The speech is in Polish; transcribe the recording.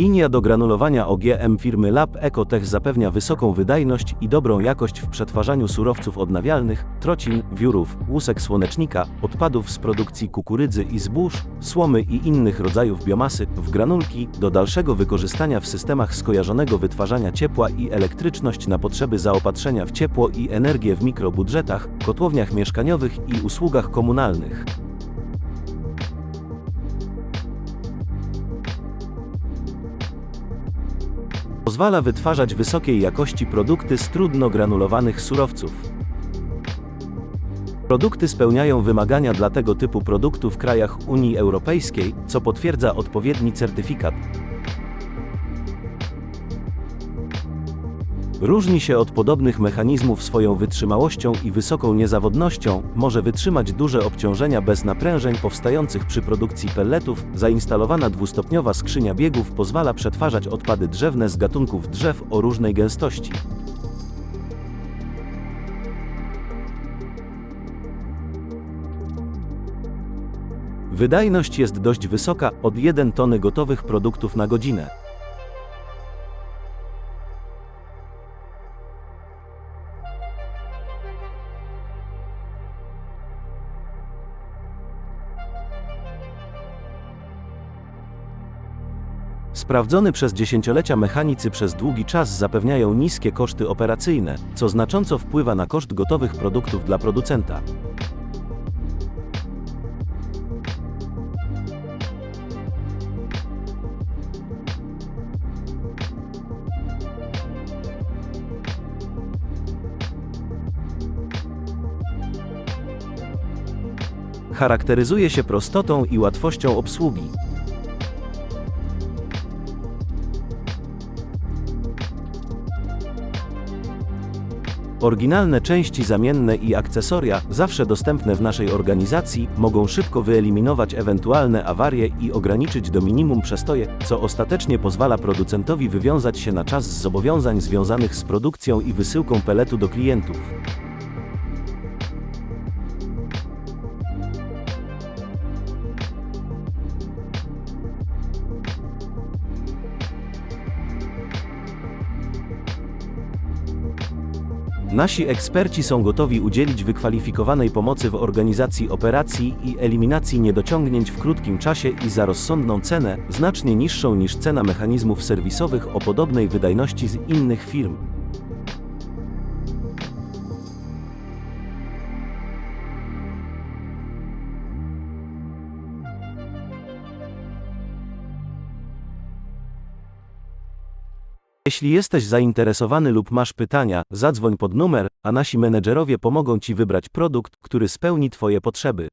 Linia do granulowania OGM firmy Lab Ecotech zapewnia wysoką wydajność i dobrą jakość w przetwarzaniu surowców odnawialnych, trocin, wiórów, łusek słonecznika, odpadów z produkcji kukurydzy i zbóż, słomy i innych rodzajów biomasy w granulki do dalszego wykorzystania w systemach skojarzonego wytwarzania ciepła i elektryczność na potrzeby zaopatrzenia w ciepło i energię w mikrobudżetach, kotłowniach mieszkaniowych i usługach komunalnych. Pozwala wytwarzać wysokiej jakości produkty z trudno granulowanych surowców. Produkty spełniają wymagania dla tego typu produktu w krajach Unii Europejskiej, co potwierdza odpowiedni certyfikat. Różni się od podobnych mechanizmów swoją wytrzymałością i wysoką niezawodnością, może wytrzymać duże obciążenia bez naprężeń powstających przy produkcji pelletów. Zainstalowana dwustopniowa skrzynia biegów pozwala przetwarzać odpady drzewne z gatunków drzew o różnej gęstości. Wydajność jest dość wysoka, od 1 tony gotowych produktów na godzinę. Sprawdzony przez dziesięciolecia mechanicy przez długi czas zapewniają niskie koszty operacyjne, co znacząco wpływa na koszt gotowych produktów dla producenta. Charakteryzuje się prostotą i łatwością obsługi. Oryginalne części zamienne i akcesoria, zawsze dostępne w naszej organizacji, mogą szybko wyeliminować ewentualne awarie i ograniczyć do minimum przestoje, co ostatecznie pozwala producentowi wywiązać się na czas z zobowiązań związanych z produkcją i wysyłką peletu do klientów. Nasi eksperci są gotowi udzielić wykwalifikowanej pomocy w organizacji operacji i eliminacji niedociągnięć w krótkim czasie i za rozsądną cenę, znacznie niższą niż cena mechanizmów serwisowych o podobnej wydajności z innych firm. Jeśli jesteś zainteresowany lub masz pytania, zadzwoń pod numer, a nasi menedżerowie pomogą Ci wybrać produkt, który spełni Twoje potrzeby.